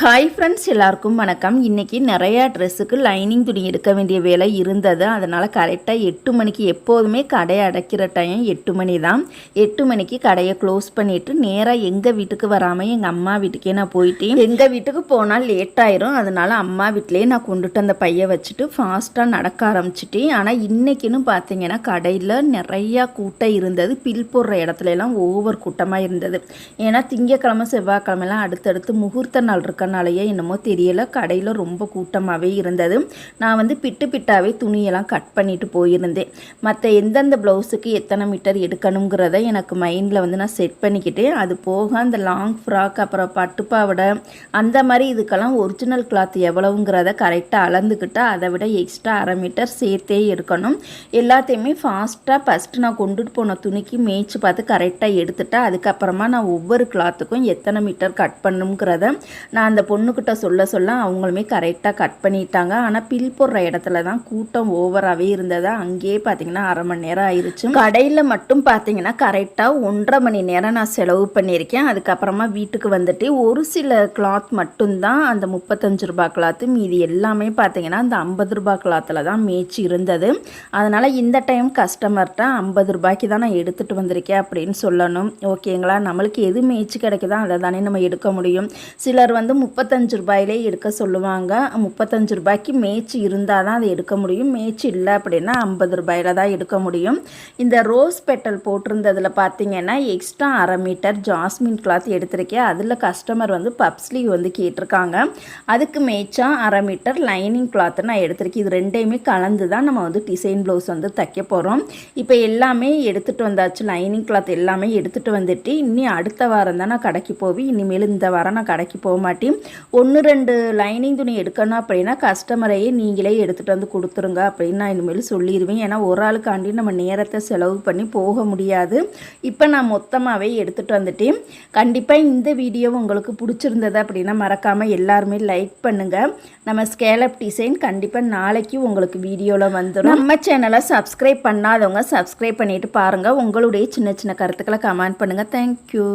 Hi friends எல்லாருக்கும் வணக்கம். இன்றைக்கி நிறையா ட்ரெஸ்ஸுக்கு லைனிங் துணி எடுக்க வேண்டிய வேலை இருந்தது. அதனால் கரெக்டாக எட்டு மணிக்கு எப்போதுமே கடையை அடைக்கிற டைம் எட்டு மணி தான். எட்டு மணிக்கு கடையை க்ளோஸ் பண்ணிவிட்டு நேராக எங்கள் வீட்டுக்கு வராமல் எங்கள் அம்மா வீட்டுக்கே நான் போயிட்டேன். எங்கள் வீட்டுக்கு போனால் லேட் ஆயிரும். அதனால் அம்மா வீட்டிலேயே நான் கொண்டுட்டு அந்த பையை வச்சுட்டு ஃபாஸ்ட்டாக நடக்க ஆரம்பிச்சிட்டேன். ஆனால் இன்றைக்கின்னு பார்த்தீங்கன்னா கடையில் நிறையா கூட்டம் இருந்தது. பில் போடுற இடத்துலலாம் ஓவர் கூட்டமாக இருந்தது. ஏன்னா திங்கக்கிழமை செவ்வாய்க்கிழமைலாம் அடுத்தடுத்து முகூர்த்த நாள் இருக்கனாலேயே என்னமோ தெரியல. கடையில் ரொம்ப கூட்டமாகவே இருந்தது. நான் வந்து பிட்டு பிட்டாவே துணியெல்லாம் கட் பண்ணிட்டு போயிருந்தேன். மற்ற எந்தெந்த ப்ளவுஸுக்கு எத்தனை மீட்டர் எடுக்கணுங்கிறத எனக்கு மைண்டில் வந்து நான் செட் பண்ணிக்கிட்டு அது போக அந்த லாங் ஃப்ராக் அப்புறம் பட்டுப்பாவடை அந்த மாதிரி இதுக்கெல்லாம் ஒரிஜினல் கிளாத் எவ்வளவுங்கிறத கரெக்டாக அளந்துக்கிட்டு அதை விட எக்ஸ்ட்ரா அரை மீட்டர் சேர்த்தே எடுக்கணும். எல்லாத்தையுமே ஃபாஸ்ட்டாக ஃபஸ்ட்டு நான் கொண்டுட்டு போன துணிக்கு மேய்ச்சி பார்த்து கரெக்டாக எடுத்துட்டேன். அதுக்கப்புறமா நான் ஒவ்வொரு கிளாத்துக்கும் எத்தனை மீட்டர் கட் பண்ணுங்கிறத நான் அந்த பொண்ணுக்கிட்ட சொல்ல சொல்ல அவங்களுமே கரெக்டாக கட் பண்ணிட்டாங்க. ஆனால் பில் போடுற இடத்துல தான் கூட்டம் ஓவராகவே இருந்ததா. அங்கேயே பார்த்தீங்கன்னா அரை மணி நேரம் ஆயிடுச்சு கடையில் மட்டும் பார்த்தீங்கன்னா கரெக்டாக ஒன்றரை மணி நேரம் நான் செலவு பண்ணியிருக்கேன். அதுக்கப்புறமா வீட்டுக்கு வந்துட்டு ஒரு சில கிளாத் மட்டும்தான் அந்த முப்பத்தஞ்சு ரூபா கிளாத்து மீதி எல்லாமே பார்த்தீங்கன்னா அந்த ஐம்பது ரூபாய் கிளாத்தில் தான் மேய்ச்சி இருந்தது. அதனால் இந்த டைம் கஸ்டமர்கிட்ட ஐம்பது ரூபாய்க்கு தான் நான் எடுத்துகிட்டு வந்திருக்கேன் அப்படின்னு சொல்லணும். ஓகேங்களா நம்மளுக்கு எது மேய்ச்சி கிடைக்குதோ அதை தானே நம்ம எடுக்க முடியும். சிலர் வந்து வந்து முப்பத்தஞ்சு ரூபாயிலே எடுக்க சொல்லுவாங்க. முப்பத்தஞ்சு ரூபாய்க்கு மேய்ச்சி இருந்தால் தான் அதை எடுக்க முடியும். மேய்ச்சி இல்லை அப்படின்னா ஐம்பது ரூபாயில் தான் எடுக்க முடியும். இந்த ரோஸ் பெட்டல் போட்டிருந்ததில் பார்த்தீங்கன்னா எக்ஸ்ட்ரா அரை மீட்டர் ஜாஸ்மின் கிளாத் எடுத்திருக்கேன். அதில் கஸ்டமர் வந்து பப்ஸ்லி வந்து கேட்டிருக்காங்க. அதுக்கு மேய்ச்சா அரை மீட்டர் லைனிங் கிளாத்து நான் எடுத்திருக்கேன். இது ரெண்டையுமே கலந்து தான் நம்ம வந்து டிசைன் ப்ளவுஸ் வந்து தைக்க போகிறோம் இப்போ எல்லாமே எடுத்துகிட்டு வந்தாச்சு. லைனிங் கிளாத் எல்லாமே எடுத்துகிட்டு வந்துட்டு இன்னி அடுத்த வாரம் தான் நான் கடைக்கு போவேன். இனிமேல் இந்த வாரம் நான் கடைக்கு போக மாட்டேன். ஒன்று ரெண்டு லைனிங் துணி எடுக்கணும் அப்படின்னா கஸ்டமரையே நீங்களே எடுத்துகிட்டு வந்து கொடுத்துருங்க அப்படின்னு நான் இனிமேல் சொல்லிடுவேன். ஏன்னா ஒரு ஆளுக்காண்டி நம்ம நேரத்தை செலவு பண்ணி போக முடியாது. இப்போ நான் மொத்தமாகவே எடுத்துகிட்டு வந்துட்டேன். கண்டிப்பாக இந்த வீடியோ உங்களுக்கு பிடிச்சிருந்தது அப்படின்னா மறக்காமல் எல்லாருமே லைக் பண்ணுங்கள் நம்ம ஸ்கேலப் டிசைன் கண்டிப்பாக நாளைக்கு உங்களுக்கு வீடியோவில் வந்துடும் நம்ம சேனலை சப்ஸ்கிரைப் பண்ணாதவங்க சப்ஸ்கிரைப் பண்ணிவிட்டு பாருங்கள் உங்களுடைய சின்ன சின்ன கருத்துக்களை கமெண்ட் பண்ணுங்கள் தேங்க்யூ